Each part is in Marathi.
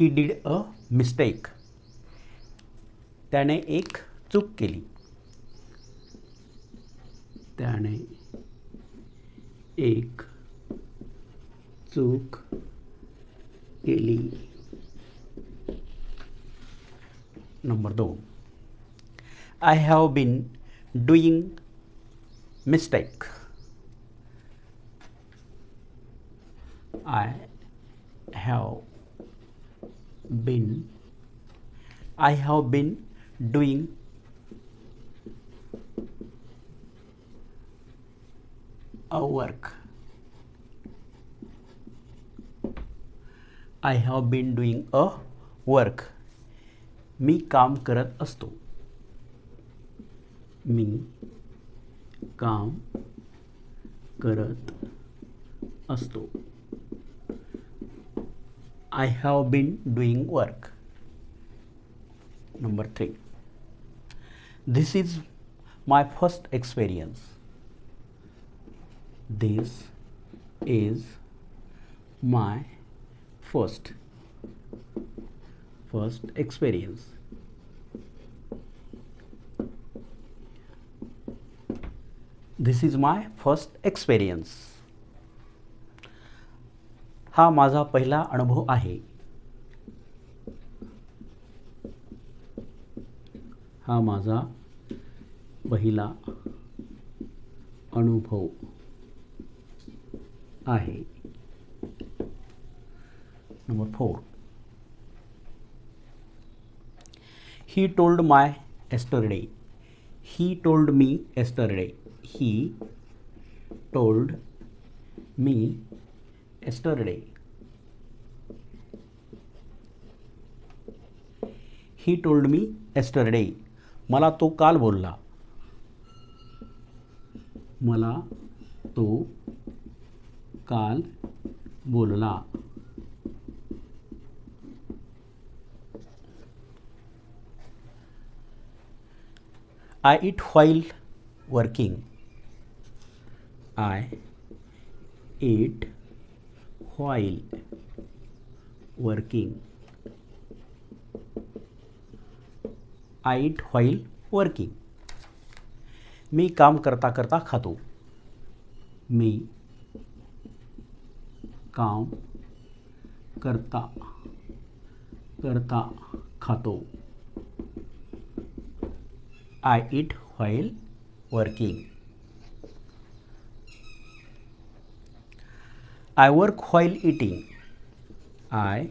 He did a mistake. त्याने एक चूक केली. त्याने एक चूक केली. Number though I have been doing mistake i have been i have been doing a work i have been doing a work मी काम करत असतो मी काम करत असतो I have been doing work. Number three, this is my first experience. This is my first first experience. This is my first experience. हा माझा पहिला अनुभव आहे. हा माझा पहिला अनुभव आहे. Number four he told my yesterday he told me yesterday he told me yesterday. He told me yesterday मला तो काल बोलला. मला तो काल बोलला. I eat while working I eat while working. I eat while working. मी काम करता करता खातो मी काम करता करता खातो I eat working I work while eating. I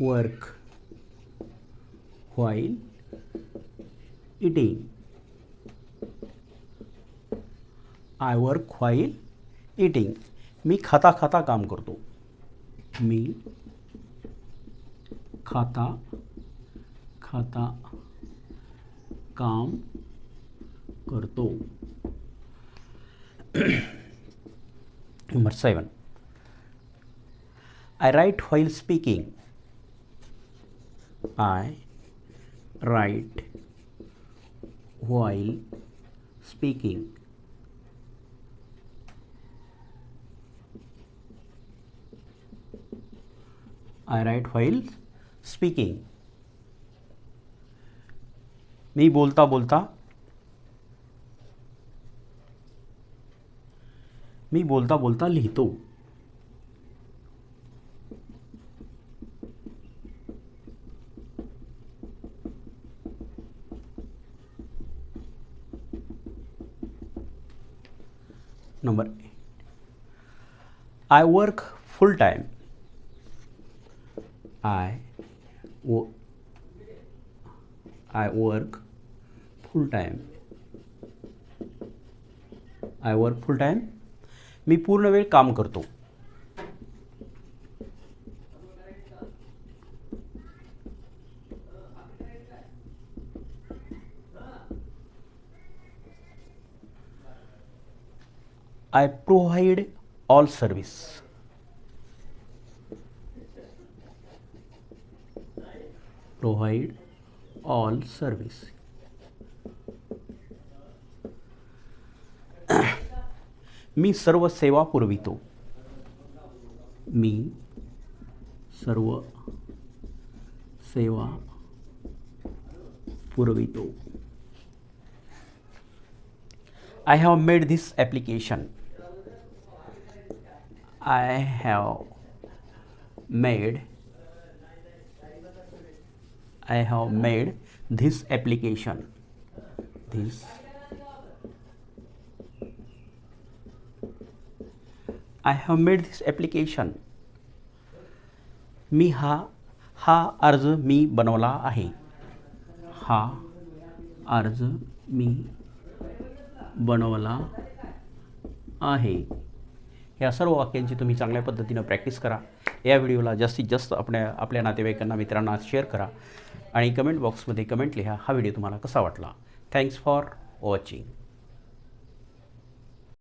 work while eating. I work while eating. मी खाता खाता काम करतो मी खाता खाता काम करतो number seven I write while speaking. I write while speaking. I write while speaking. मी बोलता बोलता मी बोलता बोलता लिहितो number A I work full time I I work full time I work full time मी पूर्ण वेळ काम करते. I provide all service provide all service मी सर्व सेवा पुरवितो. मी सर्व सेवा पुरवितो. I have made this application I have made I have made this application this I have made this application मी हा हा अर्ज मी बनवला आहे. हा अर्ज मी बनवला आहे. या सर्व वाक्यांची तुम्ही चांगल्या पद्धतीनं प्रॅक्टिस करा. या व्हिडिओला जास्तीत जास्त आपल्या आपल्या नातेवाईकांना मित्रांना शेअर करा आणि कमेंट बॉक्समध्ये कमेंट लिहा. हा व्हिडिओ तुम्हाला कसा वाटला? Thanks for watching